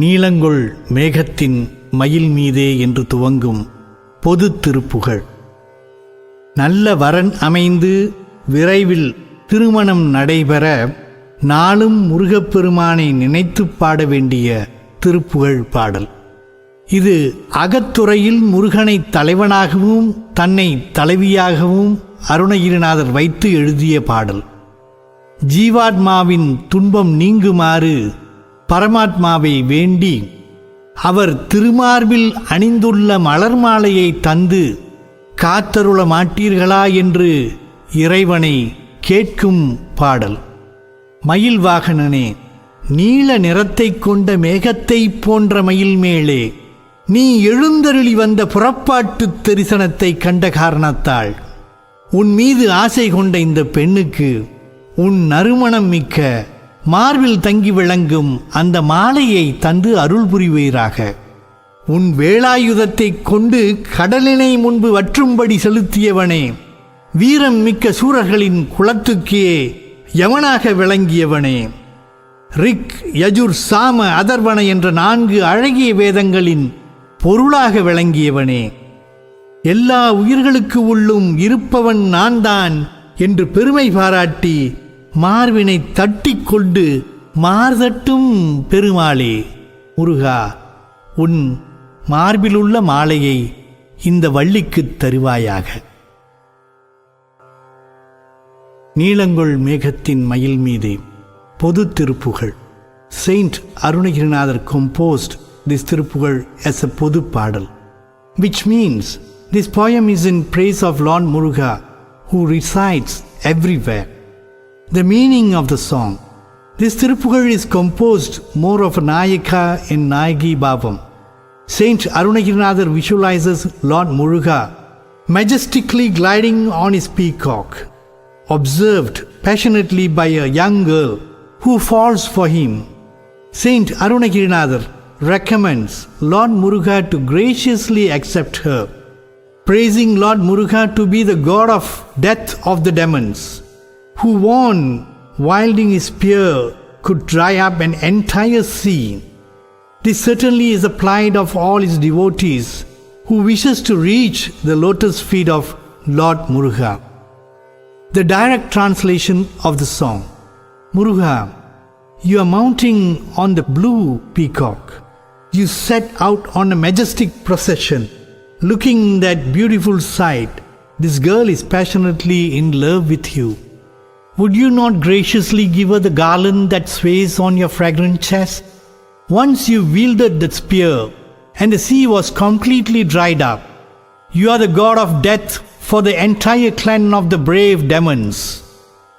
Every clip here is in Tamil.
நீலங்கொள் மேகத்தின் மயில் மீதே என்று துவங்கும் பொது திருப்புகழ். நல்ல வரன் அமைந்து விரைவில் திருமணம் நடைபெற நாளும் முருகப்பெருமானை நினைத்துப் பாட வேண்டிய திருப்புகழ் பாடல். இது அகத்துறையில் முருகனை தலைவனாகவும் தன்னை தலைவியாகவும் அருணகிரிநாதர் வைத்து எழுதிய பாடல். ஜீவாத்மாவின் துன்பம் நீங்குமாறு பரமாத்மாவை வேண்டி அவர் திருமார்பில் அணிந்துள்ள மலர் மாலையை தந்து காத்தருள மாட்டீர்களா என்று இறைவனை கேட்கும் பாடல். மயில் வாகனனே நீல நிறத்தைக் கொண்ட மேகத்தைப் போன்ற மயில் மேலே நீ எழுந்தருளி வந்த புறப்பாட்டுத் தரிசனத்தை கண்ட காரணத்தால் உன் மீது ஆசை கொண்ட இந்த பெண்ணுக்கு உன் நறுமணம் மிக்க மார்பில் தங்கி விளங்கும் அந்த மாலையை தந்து அருள் புரிவீராக உன் வேலாயுதத்தைக் கொண்டு கடலினை முன்பு வற்றும்படி செலுத்தியவனே வீரம் மிக்க சூரர்களின் குலத்துக்கே யவனாக விளங்கியவனே. ரிக் யஜுர் சாம அதர்வன என்ற நான்கு அழகிய வேதங்களின் பொருளாக விளங்கியவனே. எல்லா உயிர்களுக்கு உள்ளும் இருப்பவன் நான் தான் என்று பெருமை பாராட்டி மார்பினை தட்டி கொண்டு மார்தட்டும் பெருமாளே. முருகா உன் மார்பிலுள்ள மாலையை இந்த வள்ளிக்குத் தருவாயாக. நீலங்கொள் மேகத்தின் மயில் மீதே பொது Thiruppugazh saint Arunagirinathar composed this Thiruppugazh is a பொது பாடல் which means this poem is in praise of lord Muruga who recites everywhere The meaning of the song This Tirupugazh is composed more of a Nayaka and Nayagi Bhavam. Saint Arunagirinathar visualizes Lord Muruga majestically gliding on his peacock, observed passionately by a young girl who falls for him. Saint Arunagirinathar recommends Lord Muruga to graciously accept her, praising Lord Muruga to be the god of death of the demons, who warned wielding his spear could dry up an entire sea. This certainly is the plight of all his devotees who wishes to reach the lotus feet of Lord Muruga. The direct translation of the song Muruga, you are mounting on the blue peacock. You set out on a majestic procession. Looking that beautiful sight, this girl is passionately in love with you. Would you not graciously give her the garland that sways on your fragrant chest? Once you wielded that spear, and the sea was completely dried up. You are the god of death for the entire clan of the brave demons.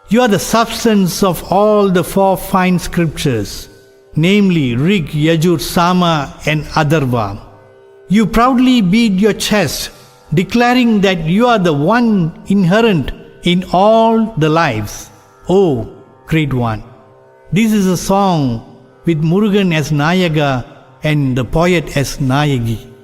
You are the substance of all the four fine scriptures, namely Rig, Yajur, Sama, and Atharva. You proudly beat your chest, declaring that you are the one inherent in all the lives. Oh, great one. This is a song with Murugan as Nayaga and the poet as Nayagi.